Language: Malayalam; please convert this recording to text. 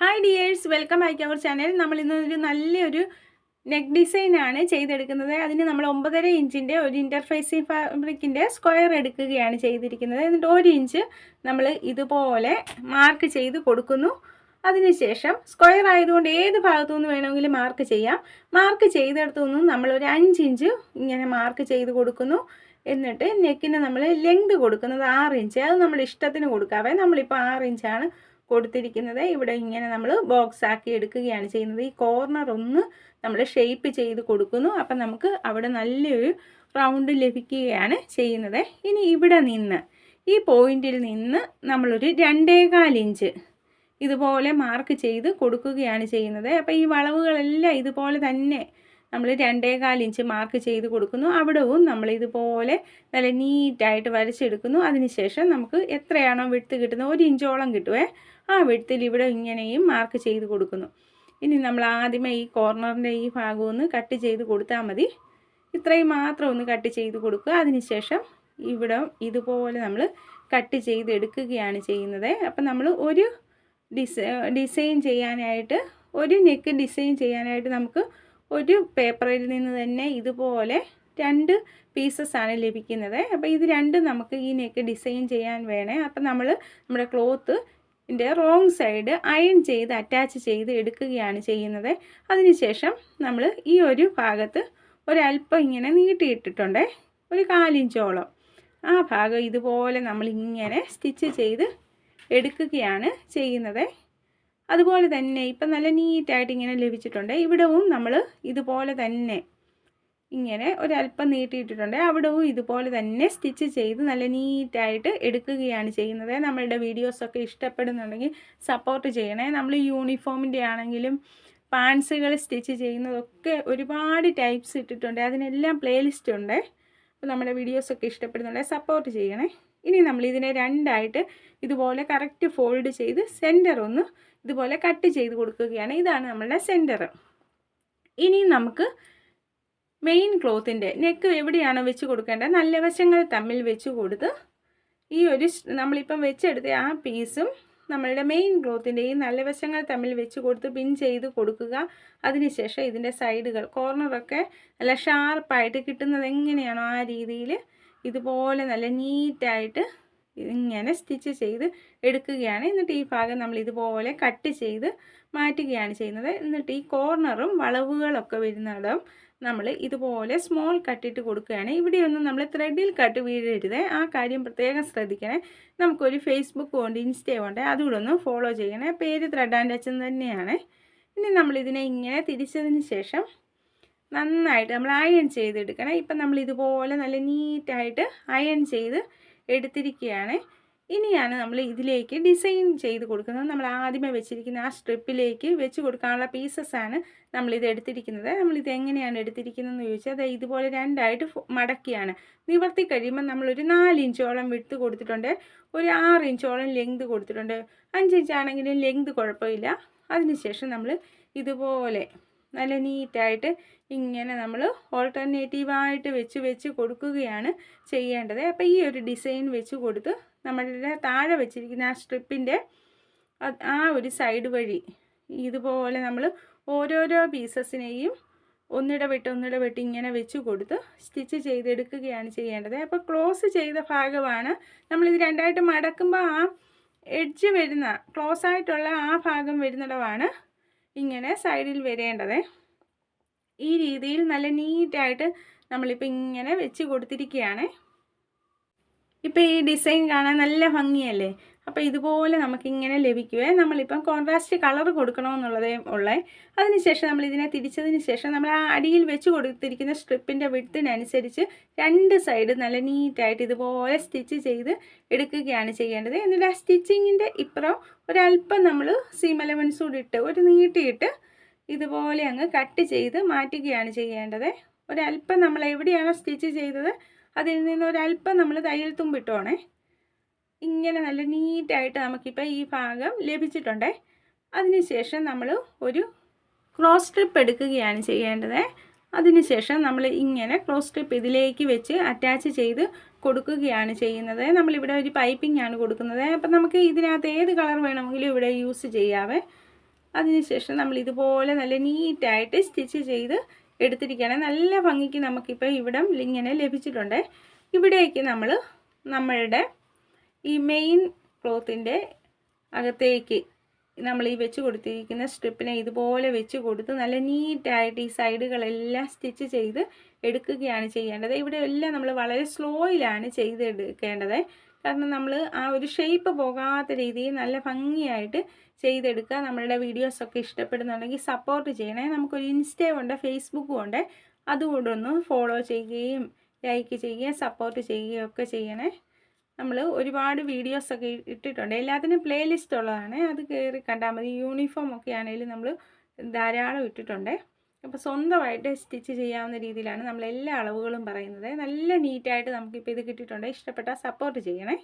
Hi dears welcome back our channel നമ്മൾ ഇന്നൊരു നല്ലൊരു നെക്ക് ഡിസൈനാണ് ചെയ്തെടുക്കുന്നത്. അതിന് നമ്മൾ ഒമ്പതര ഇഞ്ചിന്റെ ഒരു ഇന്റർഫേസിങ് ഫാബ്രിക്കിന്റെ സ്ക്വയർ എടുക്കുകയാണ് ചെയ്തിരിക്കുന്നത്. എന്നിട്ട് ഒരു ഇഞ്ച് നമ്മൾ ഇതുപോലെ മാർക്ക് ചെയ്ത് കൊടുക്കുന്നു. അതിനുശേഷം സ്ക്വയർ ആയതുകൊണ്ട് ഏത് ഭാഗത്തു നിന്ന് വേണമെങ്കിലും മാർക്ക് ചെയ്യാം. മാർക്ക് ചെയ്തെടുത്തു നിന്നും നമ്മൾ ഒരു അഞ്ച് ഇഞ്ച് ഇങ്ങനെ മാർക്ക് ചെയ്ത് കൊടുക്കുന്നു. എന്നിട്ട് നെക്കിന് നമ്മൾ ലെങ്ത് കൊടുക്കുന്നത് ആറ് ഇഞ്ച്. അത് നമ്മൾ ഇഷ്ടത്തിന് കൊടുക്കാവേ. നമ്മളിപ്പോൾ ആറ് ഇഞ്ചാണ് കൊടുത്തിരിക്കുന്നത്. ഇവിടെ ഇങ്ങനെ നമ്മൾ ബോക്സ് ആക്കി എടുക്കുകയാണ് ചെയ്യുന്നത്. ഈ കോർണർ ഒന്ന് നമ്മൾ ഷേപ്പ് ചെയ്ത് കൊടുക്കുന്നു. അപ്പം നമുക്ക് അവിടെ നല്ലൊരു റൗണ്ട് ലഭിക്കുകയാണ് ചെയ്യുന്നത്. ഇനി ഇവിടെ നിന്ന് ഈ പോയിന്റിൽ നിന്ന് നമ്മളൊരു രണ്ടേകാൽ ഇഞ്ച് ഇതുപോലെ മാർക്ക് ചെയ്ത് കൊടുക്കുകയാണ് ചെയ്യുന്നത്. അപ്പോൾ ഈ വളവുകളെല്ലാം ഇതുപോലെ തന്നെ നമ്മൾ രണ്ടേകാൽ ഇഞ്ച് മാർക്ക് ചെയ്ത് കൊടുക്കുന്നു. അവിടവും നമ്മൾ ഇതുപോലെ നല്ല നീറ്റായിട്ട് വരച്ചെടുക്കുന്നു. അതിനുശേഷം നമുക്ക് എത്രയാണോ വിടുത്ത് കിട്ടുന്നത് ഒരു ഇഞ്ചോളം കിട്ടുവേ. ആ വിടുത്തിൽ ഇവിടെ ഇങ്ങനെയും മാർക്ക് ചെയ്ത് കൊടുക്കുന്നു. ഇനി നമ്മൾ ആദ്യമേ ഈ കോർണറിന്റെ ഈ ഭാഗം ഒന്ന് കട്ട് ചെയ്ത് കൊടുത്താൽ മതി. ഇത്രയും മാത്രം ഒന്ന് കട്ട് ചെയ്ത് കൊടുക്കുക. അതിനുശേഷം ഇവിടെ ഇതുപോലെ നമ്മൾ കട്ട് ചെയ്ത് എടുക്കുകയാണ് ചെയ്യുന്നത്. അപ്പം നമ്മൾ ഒരു ഡിസൈൻ ചെയ്യാനായിട്ട് ഒരു നെക്ക് ഡിസൈൻ ചെയ്യാനായിട്ട് നമുക്ക് ഒരു പേപ്പറിൽ നിന്ന് തന്നെ ഇതുപോലെ രണ്ട് പീസസ് ആണ് ലഭിക്കുന്നത്. അപ്പോൾ ഇത് രണ്ടും നമുക്ക് ഈ നെക്ക് ഡിസൈൻ ചെയ്യാൻ വേണേ. അപ്പം നമ്മൾ നമ്മുടെ ക്ലോത്ത് ഇതിന്റെ റോങ് സൈഡ് അയൺ ചെയ്ത് അറ്റാച്ച് ചെയ്ത് എടുക്കുകയാണ് ചെയ്യുന്നത്. അതിനുശേഷം നമ്മൾ ഈ ഒരു ഭാഗത്ത് ഒരല്പം ഇങ്ങനെ നീട്ടിയിട്ടിട്ടുണ്ട്. ഒരു കാലിഞ്ചോളം. ആ ഭാഗം ഇതുപോലെ നമ്മൾ ഇങ്ങനെ സ്റ്റിച്ച് ചെയ്ത് എടുക്കുകയാണ് ചെയ്യുന്നത്. അതുപോലെ തന്നെ ഇപ്പം നല്ല നീറ്റായിട്ട് ഇങ്ങനെ ലഭിച്ചിട്ടുണ്ട്. ഇവിടവും നമ്മൾ ഇതുപോലെ തന്നെ ഇങ്ങനെ ഒരല്പം നീട്ടിയിട്ടിട്ടുണ്ട്. അവിടവും ഇതുപോലെ തന്നെ സ്റ്റിച്ച് ചെയ്ത് നല്ല നീറ്റായിട്ട് എടുക്കുകയാണ് ചെയ്യുന്നത്. നമ്മളുടെ വീഡിയോസൊക്കെ ഇഷ്ടപ്പെടുന്നുണ്ടെങ്കിൽ സപ്പോർട്ട് ചെയ്യണേ. നമ്മൾ യൂണിഫോമിന്റെ ആണെങ്കിലും പാൻസുകൾ സ്റ്റിച്ച് ചെയ്യുന്നതൊക്കെ ഒരുപാട് ടൈപ്സ് ഇട്ടിട്ടുണ്ട്. അതിനെല്ലാം പ്ലേലിസ്റ്റ് ഉണ്ട്. അപ്പോൾ നമ്മുടെ വീഡിയോസൊക്കെ ഇഷ്ടപ്പെടുന്നുണ്ടെങ്കിൽ സപ്പോർട്ട് ചെയ്യണേ. ഇനി നമ്മൾ ഇതിനെ രണ്ടായിട്ട് ഇതുപോലെ കറക്റ്റ് ഫോൾഡ് ചെയ്ത് സെന്റർ ഒന്ന് ഇതുപോലെ കട്ട് ചെയ്ത് കൊടുക്കുകയാണ്. ഇതാണ് നമ്മളുടെ സെന്റർ ഇനി നമുക്ക് മെയിൻ ക്ലോത്തിന്റെ നെക്ക് എവിടെയാണോ വെച്ച് കൊടുക്കേണ്ടത്? നല്ല വശങ്ങൾ തമ്മിൽ വെച്ച് കൊടുത്ത് ഈ ഒരു നമ്മളിപ്പം വെച്ചെടുത്ത ആ പീസും നമ്മളുടെ മെയിൻ ക്ലോത്തിന്റെ ഈ നല്ല വശങ്ങൾ തമ്മിൽ വെച്ച് കൊടുത്ത് പിൻ ചെയ്ത് കൊടുക്കുക. അതിനുശേഷം ഇതിന്റെ സൈഡുകൾ കോർണറൊക്കെ നല്ല ഷാർപ്പായിട്ട് കിട്ടുന്നത് എങ്ങനെയാണോ ആ രീതിയിൽ ഇതുപോലെ നല്ല നീറ്റായിട്ട് ഇങ്ങനെ സ്റ്റിച്ച് ചെയ്ത് എടുക്കുകയാണ്. എന്നിട്ട് ഈ ഭാഗം നമ്മൾ ഇതുപോലെ കട്ട് ചെയ്ത് മാറ്റുകയാണ് ചെയ്യുന്നത്. എന്നിട്ട് ഈ കോർണറും വളവുകളൊക്കെ വരുന്നിടം നമ്മൾ ഇതുപോലെ സ്മോൾ കട്ടിട്ട് കൊടുക്കുകയാണ്. ഇവിടെയൊന്നും നമ്മൾ ത്രെഡിൽ കട്ട് വീഴരുത്. ആ കാര്യം പ്രത്യേകം ശ്രദ്ധിക്കണേ. നമുക്കൊരു ഫേസ്ബുക്ക് ഉണ്ട് ഇൻസ്റ്റയും ഉണ്ട്. അതുകൂടെ ഒന്ന് ഫോളോ ചെയ്യണേ. പേര് ത്രെഡ് ആൻഡ് അച്ഛൻ തന്നെയാണ്. ഇനി നമ്മളിതിനെ ഇങ്ങനെ തിരിച്ചതിന് ശേഷം നന്നായിട്ട് നമ്മൾ അയൺ ചെയ്തെടുക്കണം. ഇപ്പം നമ്മൾ ഇതുപോലെ നല്ല നീറ്റായിട്ട് അയൺ ചെയ്ത് എടുത്തിരിക്കുകയാണ്. ഇനിയാണ് നമ്മൾ ഇതിലേക്ക് ഡിസൈൻ ചെയ്ത് കൊടുക്കുന്നത്. നമ്മൾ ആദ്യമേ വെച്ചിരിക്കുന്ന ആ സ്ട്രിപ്പിലേക്ക് വെച്ച് കൊടുക്കാനുള്ള പീസസ് ആണ് നമ്മളിത് എടുത്തിരിക്കുന്നത്. നമ്മളിത് എങ്ങനെയാണ് എടുത്തിരിക്കുന്നതെന്ന് ചോദിച്ചാൽ അത് ഇതുപോലെ രണ്ടായിട്ട് മടക്കിയാണ്. നിവർത്തി കഴിയുമ്പോൾ നമ്മളൊരു നാലിഞ്ചോളം വിട്ട് കൊടുത്തിട്ടുണ്ട്. ഒരു ആറ് ഇഞ്ചോളം ലെങ്ത് കൊടുത്തിട്ടുണ്ട്. അഞ്ചിഞ്ചാണെങ്കിലും ലെങ്ത് കുഴപ്പമില്ല. അതിനുശേഷം നമ്മൾ ഇതുപോലെ നല്ല നീറ്റായിട്ട് ഇങ്ങനെ നമ്മൾ ഓൾട്ടർനേറ്റീവായിട്ട് വെച്ച് വെച്ച് കൊടുക്കുകയാണ് ചെയ്യേണ്ടത്. അപ്പോൾ ഈ ഒരു ഡിസൈൻ വെച്ച് കൊടുത്ത് നമ്മളുടെ താഴെ വെച്ചിരിക്കുന്ന ആ സ്ട്രിപ്പിന്റെ ആ ഒരു സൈഡ് വഴി ഇതുപോലെ നമ്മൾ ഓരോരോ പീസസിനെയും ഒന്നിടവിട്ട് ഒന്നിടവിട്ട് ഇങ്ങനെ വെച്ച് കൊടുത്ത് സ്റ്റിച്ച് ചെയ്തെടുക്കുകയാണ് ചെയ്യേണ്ടത്. അപ്പോൾ ക്ലോസ് ചെയ്ത ഭാഗമാണ് നമ്മളിത് രണ്ടായിട്ട് മടക്കുമ്പോൾ ആ എഡ്ജ് വരുന്ന ക്ലോസ് ആയിട്ടുള്ള ആ ഭാഗം വരുന്നിടമാണ് ഇങ്ങനെ സൈഡിൽ വരേണ്ടത്. ഈ രീതിയിൽ നല്ല നീറ്റായിട്ട് നമ്മളിപ്പോൾ ഇങ്ങനെ വെച്ച് കൊടുത്തിരിക്കുകയാണ്. ഇപ്പോൾ ഈ ഡിസൈൻ കാണാൻ നല്ല ഭംഗിയല്ലേ? അപ്പോൾ ഇതുപോലെ നമുക്കിങ്ങനെ ലഭിക്കുവേ. നമ്മളിപ്പം കോൺട്രാസ്റ്റ് കളർ കൊടുക്കണമെന്നുള്ളതേ ഉള്ളേ. അതിനുശേഷം നമ്മൾ ഇതിനെ തിരിച്ചതിന് ശേഷം നമ്മൾ ആ അടിയിൽ വെച്ച് കൊടുത്തിരിക്കുന്ന സ്ട്രിപ്പിന്റെ വിടത്തിനനുസരിച്ച് രണ്ട് സൈഡ് നല്ല നീറ്റായിട്ട് ഇതുപോലെ സ്റ്റിച്ച് ചെയ്ത് എടുക്കുകയാണ് ചെയ്യേണ്ടത്. എന്നിട്ട് ആ സ്റ്റിച്ചിങ്ങിന്റെ ഇപ്പുറം ഒരല്പം നമ്മൾ സീം അലവൻസ് കൂടി ഇട്ട് ഒരു നീട്ടിയിട്ട് ഇതുപോലെ അങ്ങ് കട്ട് ചെയ്ത് മാറ്റുകയാണ് ചെയ്യേണ്ടത്. ഒരല്പം നമ്മൾ എവിടെയാണോ സ്റ്റിച്ച് ചെയ്തത് അതിൽ നിന്ന് ഒരല്പം നമ്മൾ തയ്യൽ തുമ്പിട്ടോണേ ഇങ്ങനെ നല്ല നീറ്റായിട്ട് നമുക്കിപ്പോൾ ഈ ഭാഗം ലഭിച്ചിട്ടുണ്ടേ. അതിനുശേഷം നമ്മൾ ഒരു ക്രോസ് സ്ട്രിപ്പ് എടുക്കുകയാണ് ചെയ്യേണ്ടത്. അതിനുശേഷം നമ്മൾ ഇങ്ങനെ ക്രോസ് സ്ട്രിപ്പ് ഇതിലേക്ക് വെച്ച് അറ്റാച്ച് ചെയ്ത് കൊടുക്കുകയാണ് ചെയ്യുന്നത്. നമ്മളിവിടെ ഒരു പൈപ്പിംഗ് ആണ് കൊടുക്കുന്നത്. അപ്പം നമുക്ക് ഇതിനകത്ത് ഏത് കളർ വേണമെങ്കിലും ഇവിടെ യൂസ് ചെയ്യാവേ. അതിനുശേഷം നമ്മൾ ഇതുപോലെ നല്ല നീറ്റായിട്ട് സ്റ്റിച്ച് ചെയ്ത് എടുത്തിരിക്കുകയാണ്. നല്ല ഭംഗിക്ക് നമുക്കിപ്പോൾ ഇവിടം ഇങ്ങനെ ലഭിച്ചിട്ടുണ്ട്. ഇവിടേക്ക് നമ്മൾ നമ്മളുടെ ഈ മെയിൻ ക്ലോത്തിന്റെ അകത്തേക്ക് നമ്മൾ ഈ വെച്ച് കൊടുത്തിരിക്കുന്ന സ്ട്രിപ്പിനെ ഇതുപോലെ വെച്ച് കൊടുത്ത് നല്ല നീറ്റായിട്ട് ഈ സൈഡുകളെല്ലാം സ്റ്റിച്ച് ചെയ്ത് എടുക്കുകയാണ് ചെയ്യേണ്ടത്. ഇവിടെ എല്ലാം നമ്മൾ വളരെ സ്ലോയിലാണ് ചെയ്തെടുക്കേണ്ടത്. കാരണം നമ്മൾ ആ ഒരു ഷേപ്പ് പോകാത്ത രീതിയിൽ നല്ല ഭംഗിയായിട്ട് ചെയ്തെടുക്കുക. നമ്മളുടെ വീഡിയോസൊക്കെ ഇഷ്ടപ്പെടുന്നുണ്ടെങ്കിൽ സപ്പോർട്ട് ചെയ്യണേ. നമുക്കൊരു ഇൻസ്റ്റയും ഉണ്ട് ഫേസ്ബുക്കും ഉണ്ട്. അതുകൊണ്ടൊന്ന് ഫോളോ ചെയ്യുകയും ലൈക്ക് ചെയ്യുകയും സപ്പോർട്ട് ചെയ്യുകയും ഒക്കെ ചെയ്യണേ. നമ്മൾ ഒരുപാട് വീഡിയോസൊക്കെ ഇട്ടിട്ടുണ്ട്. എല്ലാത്തിനും പ്ലേലിസ്റ്റ് ഉള്ളതാണ്. അത് കയറി കണ്ടാൽ മതി. യൂണിഫോം ഒക്കെ ആണെങ്കിലും നമ്മൾ ധാരാളം ഇട്ടിട്ടുണ്ട്. അപ്പോൾ സ്വന്തമായിട്ട് സ്റ്റിച്ച് ചെയ്യാവുന്ന രീതിയിലാണ് നമ്മൾ എല്ലാ അളവുകളും പറയുന്നത്. നല്ല നീറ്റായിട്ട് നമുക്കിപ്പോൾ ഇത് കിട്ടിയിട്ടുണ്ട്. ഇഷ്ടപ്പെട്ടാൽ സപ്പോർട്ട് ചെയ്യണേ.